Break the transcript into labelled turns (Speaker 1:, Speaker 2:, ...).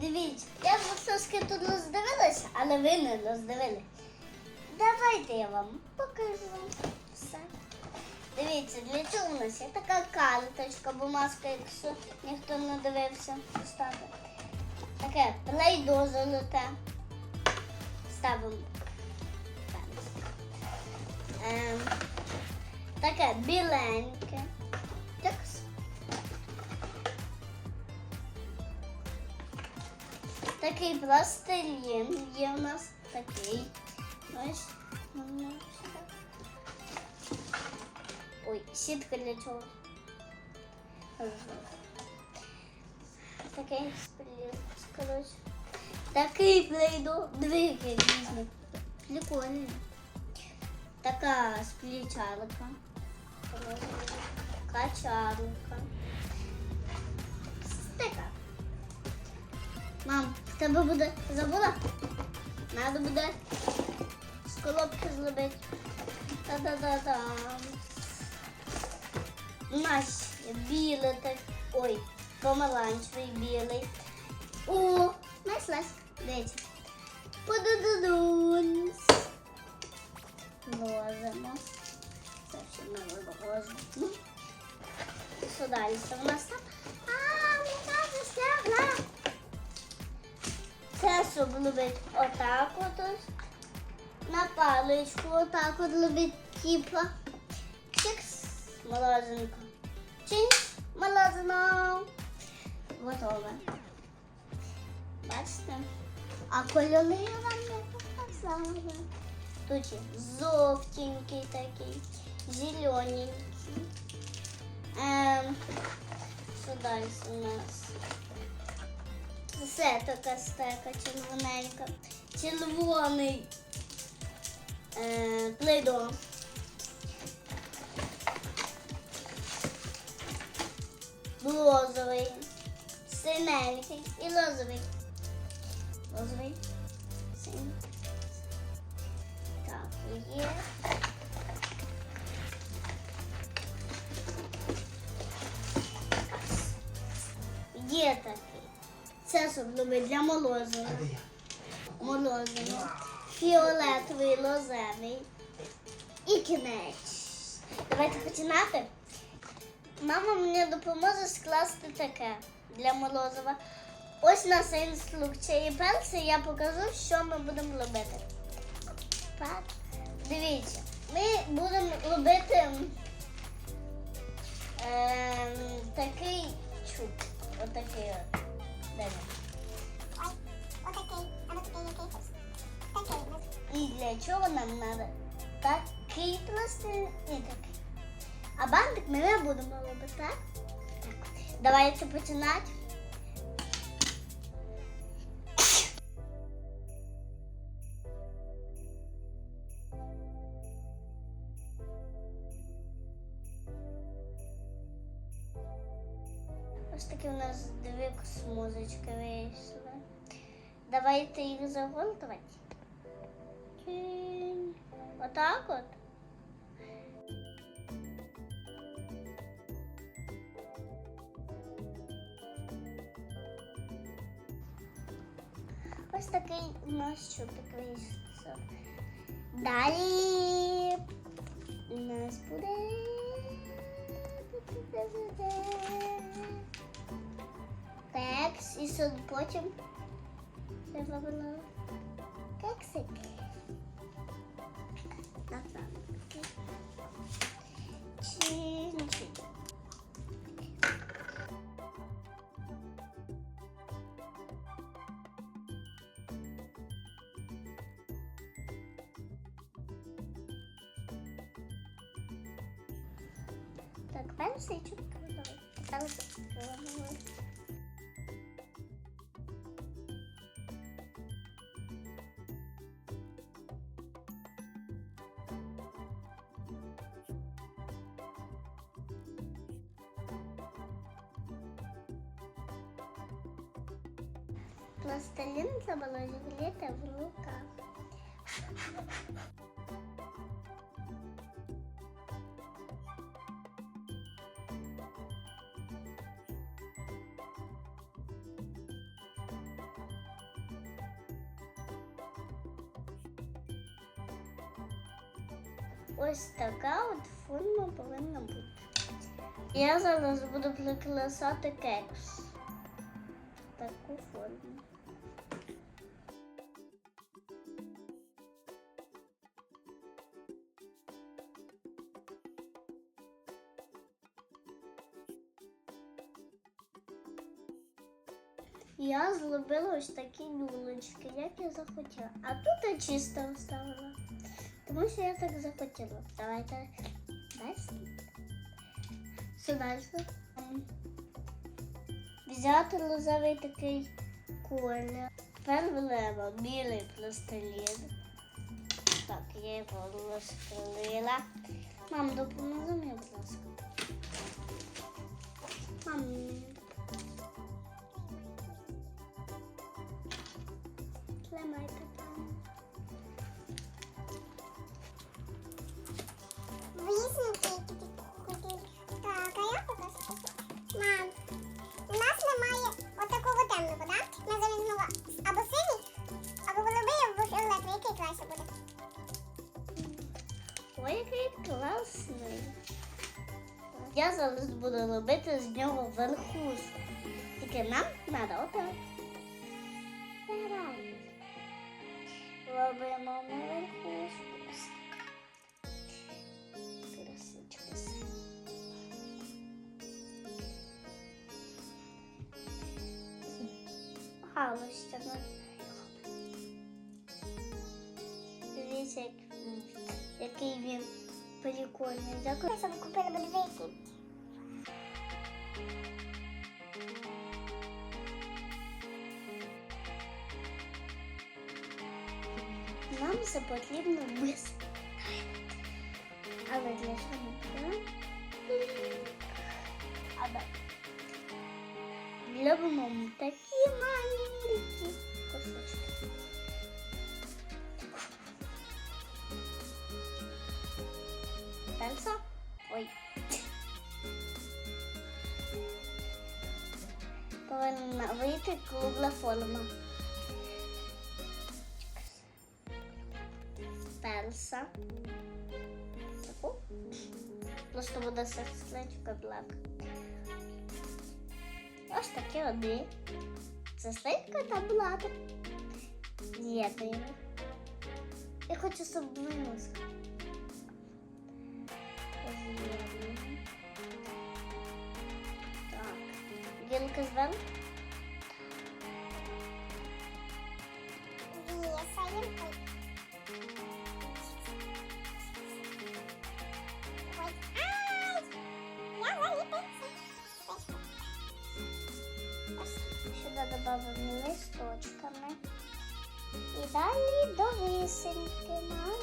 Speaker 1: Дивіться, я вже трошки тут роздивилася, але ви не роздивили. Давайте я вам покажу все. Дивіться, для чого у нас є така карточка, бумажка, якщо ніхто не дивився, поставити. Таке плейдо золоте. Ставимо. Ем, таке біленьке. Такс. Такий пластилін є у нас такий. Ось. воно сюди. Ой, сітка для чого? Такий спліт, коротше. Такий плейдо. Диви, який різний. Прикольний. Така сплічалка. Качалка. Мам, в тебе буде забула? Надо буде з зробити. Та-да-да-дам. Наш білий так. Ой, помаранчевий білий. О, знайшлась. Дивіться. Подудудунс. Ложимо. Це ще не виложимо. Що далі? Це в нас там? А, вона засягла. Щоб робити отак от. На паличку отак от робити типа. Чикс. Морозинка. Чинс. Морозино. Готове. Бачите? А кольори я вам не показала. Тут жовтенький такий, зелененький. Ем, що далі у нас? Це така стека червоненька. Червоний е, плейдо. Розовий, синенький і розовий. Розовий, синій. Так. Є Це щоб для молозива. Молозиво. Фіолетовий, лозевий. І кінець. Давайте починати. Мама мені допоможе скласти таке для молозива. Ось наша інструкція. І перше я покажу, що ми будемо робити. Так. Дивіться, ми будемо робити ем, такий чуб. Отакий от.
Speaker 2: Отакий, а ну такий який? Такий.
Speaker 1: І для чого нам треба такий пластилін і такий. А бантик ми не будемо робити, так? Так. Давайте починати. Ось такі у нас дві смузочки вийшли. Давайте їх загортувати. Тінь. Отак от. Ось такий у нас чубик вийшов. Далі у нас буде. кекс и сон потім зробила кексик. Чин-чин. Так, перший чутка. Так, Пластилин заболоть лето в руках. Ось така от форма повинна бути. Я зараз буду прикрасати кекс. Таку форму. Я зробила ось такі люлечки, як я захотіла. А тут я чисто оставила. Тому що я так захотіла. Давайте далі. Що далі? Взяти лозовий такий колір. Тепер влево, білий пластилін. Так, я його розпилила. Мам, допоможи мені, будь ласка. Мам, тримайте класний. Я зараз буду робити з нього верхушку. Тільки нам треба отак. Робимо ми верхушку. Ось Галочка. ну. Дивіться, як, який він прикольний. Дякую.
Speaker 2: Ми собі купили подивити.
Speaker 1: Нам це потрібно без. Але для чого А. Любимо Повинна вийти кругла форма. Перса. Таку. Просто буде сердечко блак. Ось такі одні. Сердечко та блак. З'єднуємо. Я хочу, щоб виносити. З'єднуємо. Так. Гілка зверху. seni kemar.